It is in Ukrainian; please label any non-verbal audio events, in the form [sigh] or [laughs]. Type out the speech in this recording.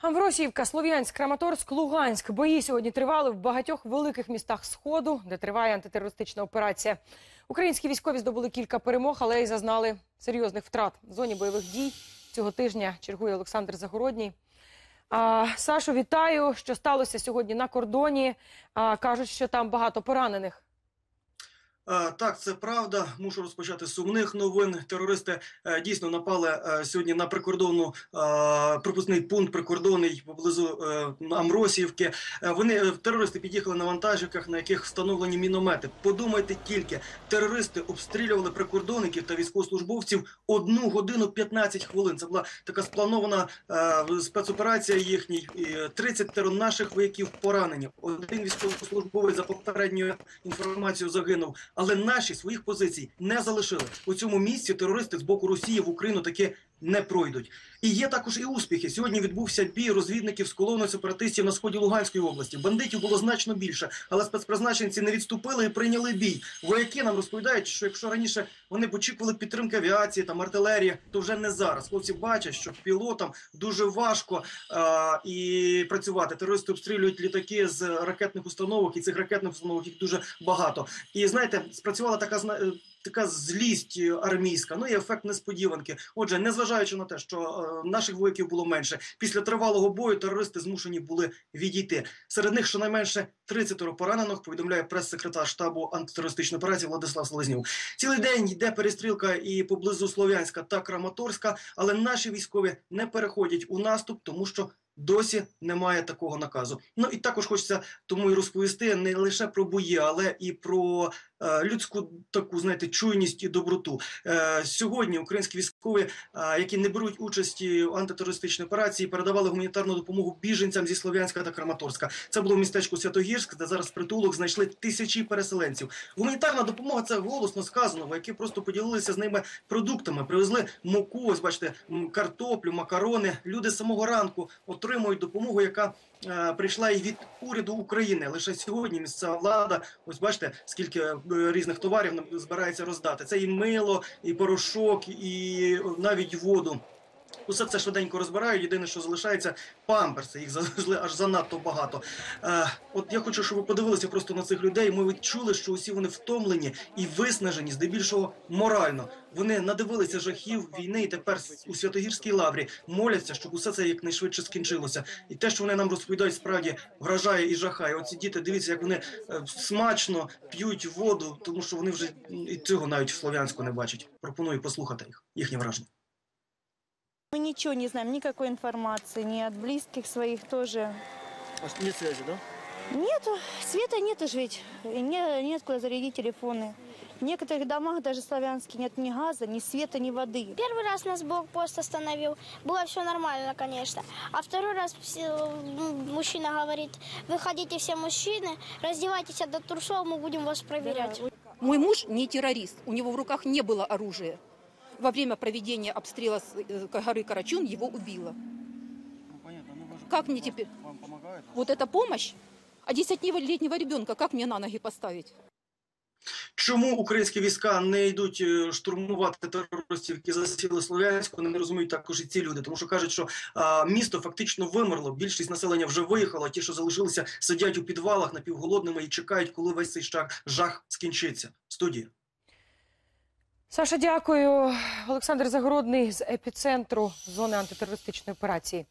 Амвросіївка, Слов'янськ, Краматорськ, Луганськ. Бої сьогодні тривали в багатьох великих містах Сходу, де триває антитерористична операція. Українські військові здобули кілька перемог, але й зазнали серйозних втрат. В зоні бойових дій цього тижня чергує Олександр Загородній. А, Сашо, вітаю. Що сталося сьогодні на кордоні? А, кажуть, що там багато поранених. Е, Так, це правда. Мушу розпочати з сумних новин. Терористи е, дійсно напали е, сьогодні на прикордонну пропускний пункт прикордонний поблизу Амросіївки. Е, Вони терористи під'їхали на вантажівках, на яких встановлені міномети. Подумайте тільки, терористи обстрілювали прикордонників та військовослужбовців одну годину 15 хвилин. Це була така спланована спецоперація їхній. І, е, 30 теро наших вояків поранені. Один військовослужбовець за попередньою інформацією загинув. Але наші своїх позицій не залишили. У цьому місці терористи з боку Росії в Україну таки не пройдуть. І є також і успіхи. Сьогодні відбувся бій розвідників з колоною сепаратистів на сході Луганської області. Бандитів було значно більше, але спецпризначенці не відступили і прийняли бій. Вояки нам розповідають, що якщо раніше вони очікували підтримки авіації та артилерії, то вже не зараз. Хлопці бачать, що пілотам дуже важко а, і працювати. Терористи обстрілюють літаки з ракетних установок, і цих ракетних установок їх дуже багато. І знаєте, спрацювала така е, така злість е, армійська, ну і ефект несподіванки. Отже, незважаючи на те, що е, наших вояків було менше, після тривалого бою терористи змушені були відійти. Серед них щонайменше 30 поранених, повідомляє прес-секретар штабу антитерористичної операції Владислав Селезнюк. Цілий день йде перестрілка і поблизу Слов'янська та Краматорська, але наші військові не переходять у наступ, тому що. Досі немає такого наказу. Ну і також хочеться тому і розповісти не лише про бої, але і про людську таку знаєте чуйність і доброту. Е, сьогодні українські військові, е, які не беруть участі в антитерористичній операції, передавали гуманітарну допомогу біженцям зі Слов'янська та Краматорська. Це було в містечку Святогірськ, де зараз притулок знайшли тисячі переселенців. Гуманітарна допомога це голосно сказано, вояки просто поділилися з ними продуктами, привезли муку, ось бачите, картоплю, макарони. Люди з самого ранку отримують допомогу, яка е, прийшла і від уряду України. Лише сьогодні місцева влада, ось бачите, скільки е, різних товарів збирається роздати. Це і мило, і порошок, і навіть воду. Усе це швиденько розбирають. Єдине, що залишається памперси. Їх завезли [laughs] аж занадто багато. Е, от я хочу, щоб ви подивилися просто на цих людей. Ми відчули, що усі вони втомлені і виснажені, здебільшого морально. Вони надивилися жахів війни, і тепер у Святогірській лаврі моляться, щоб усе це якнайшвидше скінчилося. І те, що вони нам розповідають, справді вражає і жахає. Оці діти, дивіться, як вони е, смачно п'ють воду, тому що вони вже і цього навіть в Слов'янську не бачать. Пропоную послухати їх, їхні враження. Мы ничего не знаем, никакой информации, ни от близких своих тоже. Нет связи, да? Нету, света нет уж ведь, и не, нет куда зарядить телефоны. В некоторых домах, даже славянских, нет ни газа, ни света, ни воды. Первый раз нас блокпост остановил. Было все нормально, конечно. А второй раз все- м, мужчина говорит, выходите все мужчины, раздевайтесь до трусов, мы будем вас проверять. Мой муж не террорист, у него в руках не было оружия. Во время проведения обстрела с э, горы Карачун его убило. Ну понятно, ну вы же Как мне теперь? вам помогают. Вот эта помощь? А десятилетнего ребенка как мне на ноги поставить? Чому українські війська не йдуть е, штурмувати терористів, які засіли Слов'янську, не розуміють також і ці люди, тому що кажуть, що а, місто фактично вимерло. Більшість населення вже виїхало. а Ті, що залишилися, сидять у підвалах напівголодними і чекають, коли весь цей жах, жах скінчиться. Студія. Саша, дякую. Олександр Загородний з епіцентру зони антитерористичної операції.